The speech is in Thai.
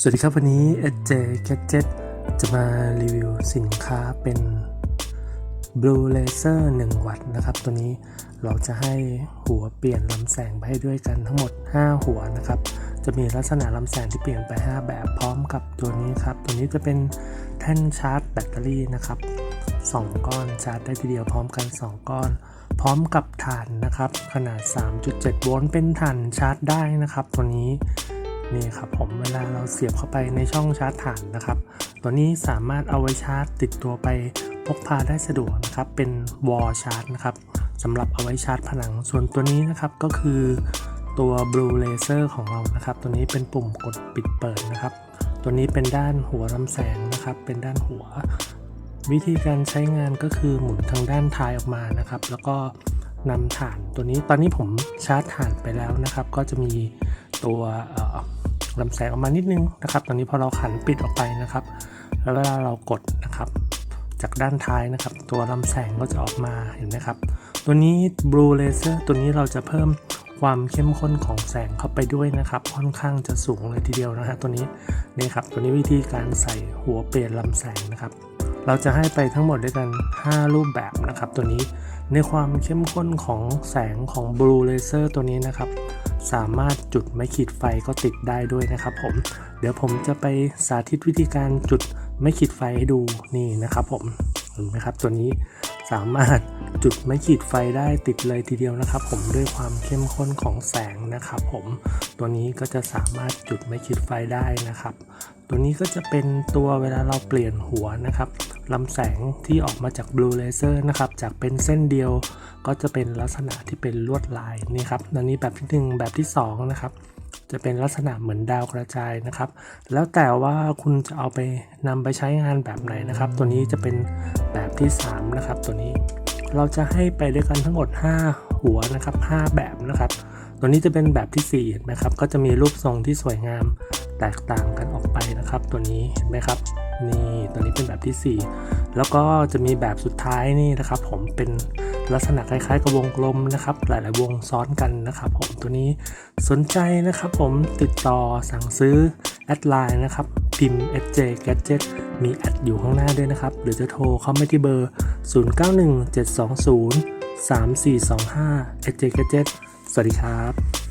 สวัสดีครับ วันนี้ SJ Gadget จะมารีวิวสินค้าเป็น Blue Laser 1 วัตต์นะครับ ตัวนี้เราจะให้หัวเปลี่ยนลำแสงไปให้ด้วยกันทั้งหมด 5 หัวนะครับ จะมีลักษณะลำแสงที่เปลี่ยนไป 5 แบบพร้อมกับตัวนี้ครับ ตัวนี้จะเป็นแท่นชาร์จแบตเตอรี่นะครับ 2 ก้อนชาร์จได้ทีเดียวพร้อมกัน 2 ก้อน พร้อมกับถ่านนะครับ ขนาด 3.7 โวลต์เป็นถ่านชาร์จได้นะครับ ตัวนี้ นี่ครับผมเวลาเราเสียบเข้าไปในช่องชาร์จถ่านนะครับ ตัวนี้สามารถเอาไว้ชาร์จติดตัวไปพกพาได้สะดวกนะครับเป็นวอลชาร์จนะครับสำหรับเอาไว้ชาร์จผนังส่วนตัวนี้นะครับก็คือตัว Blue Laser ของเรานะครับ ตัวนี้เป็นปุ่มกดปิดเปิดนะครับ ตัวนี้เป็นด้านหัวลำแสงนะครับ เป็นด้านหัว วิธีการใช้งานก็คือหมุนทางด้านท้ายออกมานะครับ แล้วก็นำถ่านตัวนี้ตอนนี้ผมชาร์จถ่านไปแล้วนะครับ ก็จะมีตัวเลำแสงออกมานิดนึงนะครับ ตอนนี้พอเราขันปิดออกไปนะครับ แล้วเวลาเรากดนะครับ จากด้านท้ายนะครับ ตัวลำแสงก็จะออกมาเห็นไหมครับ ตัวนี้ Blue Laser ตัวนี้เราจะเพิ่มความเข้มข้นของแสงเข้าไปด้วยนะครับ ค่อนข้างจะสูงเลยทีเดียวนะฮะตัวนี้นี่ครับ ตัวนี้วิธีการใส่หัวเปลี่ยนลำแสงนะครับ เราจะให้ไปทั้งหมดด้วยกัน 5 รูปแบบนะครับ ตัวนี้ในความเข้มข้นของแสงของ Blue Laser ตัวนี้นะครับ สามารถจุดไม้ขีดไฟก็ติดได้ด้วยนะครับผม เดี๋ยวผมจะไปสาธิตวิธีการจุดไม้ขีดไฟให้ดูนี่นะครับผมเห็นไหมครับตัวนี้ สามารถจุดไม้ขีดไฟได้ติดเลยทีเดียวนะครับ ผมด้วยความเข้มข้นของแสงนะครับผมตัวนี้ก็จะสามารถจุดไม้ขีดไฟได้นะครับ ตัวนี้ก็จะเป็นตัวเวลาเราเปลี่ยนหัวนะครับลำแสงที่ออกมาจาก Blue Laser นะครับจากเป็นเส้นเดียวก็จะเป็นลักษณะที่เป็นลวดลายนี่ครับอันนี้แบบที่หนึ่งแบบที่สองนะครับ จะเป็นลักษณะเหมือนดาวกระจายนะครับ แล้วแต่ว่าคุณจะเอาไปนำไปใช้งานแบบไหนนะครับ ตัวนี้จะเป็นแบบที่ 3 นะครับ ตัวนี้เราจะให้ไปด้วยกันทั้งหมด 5 หัวนะครับ 5 แบบนะครับ ตัวนี้จะเป็นแบบที่ 4 เห็นไหมครับ ก็จะมีรูปทรงที่สวยงามแตกต่างกันออกไปนะครับ ตัวนี้เห็นไหมครับ นี่ตัวนี้เป็นแบบที่ 4 แล้วก็จะมีแบบสุดท้ายนี่นะครับ ผมเป็นลักษณะคล้ายๆกับวงกลมนะครับ หลายๆวงซ้อนกันนะครับ ผมตัวนี้สนใจนะครับ ผมติดต่อสั่งซื้อแอดไลน์นะครับพิมพ์ SJ Gadget มีแอดอยู่ข้างหน้าด้วยนะครับ หรือจะโทรเข้ามาที่เบอร์ 0917203425 SJ Gadget สวัสดีครับ